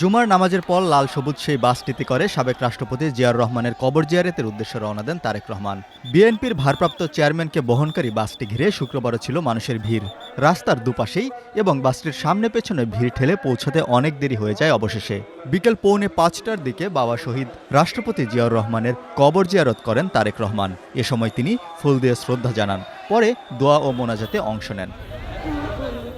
জুমার নামাজের পর লাল সবুজ সেই বাসটিতে করে সাবেক রাষ্ট্রপতি জিয়ার রহমানের কবর জিয়ারেতের উদ্দেশ্যে রওনা দেন তারেক রহমান। বিএনপির ভারপ্রাপ্ত চেয়ারম্যানকে বহনকারী বাসটি ঘিরে শুক্রবারও ছিল মানুষের ভিড়। রাস্তার দুপাশেই এবং বাসটির সামনে পেছনে ভিড় ঠেলে পৌঁছাতে অনেক দেরি হয়ে যায় অবশেষে। বিকেল পৌনে পাঁচটার দিকে বাবা শহীদ রাষ্ট্রপতি জিয়াউর রহমানের কবর জিয়ারত করেন তারেক রহমান। এ সময় তিনি ফুল দিয়ে শ্রদ্ধা জানান। পরে দোয়া ও মোনাজাতে অংশ নেন।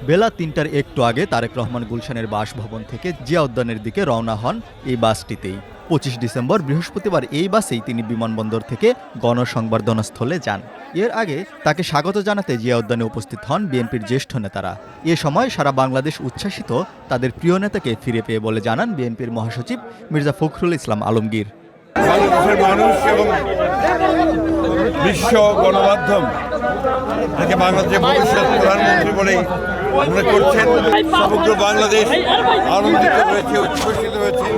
বেলা তিনটার একটু আগে তারেক রহমান গুলশানের বাসভবন থেকে জিয়া উদ্যানের দিকে রওনা হন এই বাসটিতেই। পঁচিশ ডিসেম্বর বৃহস্পতিবার এই বাসেই তিনি বিমানবন্দর থেকে গণসংবর্ধনাস্থলে যান। এর আগে তাকে স্বাগত জানাতে জিয়া উদ্যানে উপস্থিত হন বিএনপির জ্যেষ্ঠ নেতারা। এ সময় সারা বাংলাদেশ উচ্ছ্বাসিত তাদের প্রিয় নেতাকে ফিরে পেয়ে বলে জানান বিএনপির মহাসচিব মির্জা ফখরুল ইসলাম আলমগীর। মানুষ এবং বিশ্ব গণমাধ্যম তাকে বাংলাদেশের ভবিষ্যৎ প্রধানমন্ত্রী বলেই মনে করছেন, সমগ্র বাংলাদেশ আনন্দিত হয়েছে, উচ্ছ্বসিত হয়েছে।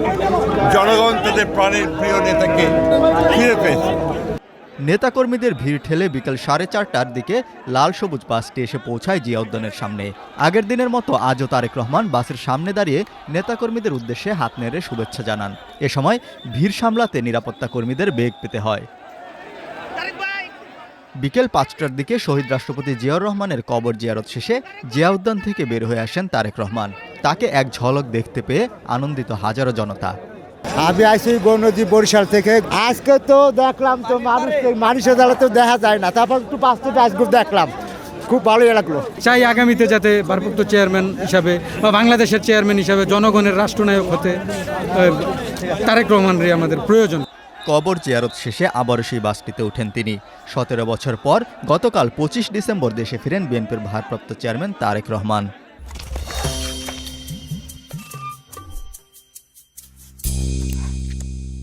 জনগণ তাদের প্রাণের প্রিয় নেতাকে ফিরে পেয়েছে। নেতাকর্মীদের ভিড় ঠেলে বিকেল সাড়ে চারটার দিকে লাল সবুজ বাসটি এসে পৌঁছায় জিয়া উদ্যানের সামনে। আগের দিনের মতো আজও তারেক রহমান বাসের সামনে দাঁড়িয়ে নেতাকর্মীদের উদ্দেশ্যে হাত নেড়ে শুভেচ্ছা জানান। এ সময় ভিড় সামলাতে নিরাপত্তা কর্মীদের বেগ পেতে হয়। বিকেল পাঁচটার দিকে শহীদ রাষ্ট্রপতি জিয়াউর রহমানের কবর জিয়ারত শেষে জিয়া উদ্যান থেকে বের হয়ে আসেন তারেক রহমান। তাকে এক ঝলক দেখতে পেয়ে আনন্দিত হাজারো জনতা। আমি আইসি গৌনদী বরিশাল থেকে। আজকে তো দেখলাম তো মানুষকে মানুষের দ্বারা তো দেখা যায় না। তারপর একটু বাস্তবে আজকে দেখলাম। খুব ভালোই লাগল। চাই আগামীতে যাতে ভারপ্রাপ্ত চেয়ারম্যান হিসাবে বা বাংলাদেশের চেয়ারম্যান হিসাবে জনগণের রাষ্ট্রনায়ক হতে তারেক রহমানের আমাদের প্রয়োজন। কবর জিয়ারত শেষে আবারও সেই বাসটিতে ওঠেন তিনি। সতেরো বছর পর গতকাল পঁচিশ ডিসেম্বর দেশে ফিরেন বিএনপির ভারপ্রাপ্ত চেয়ারম্যান তারেক রহমান।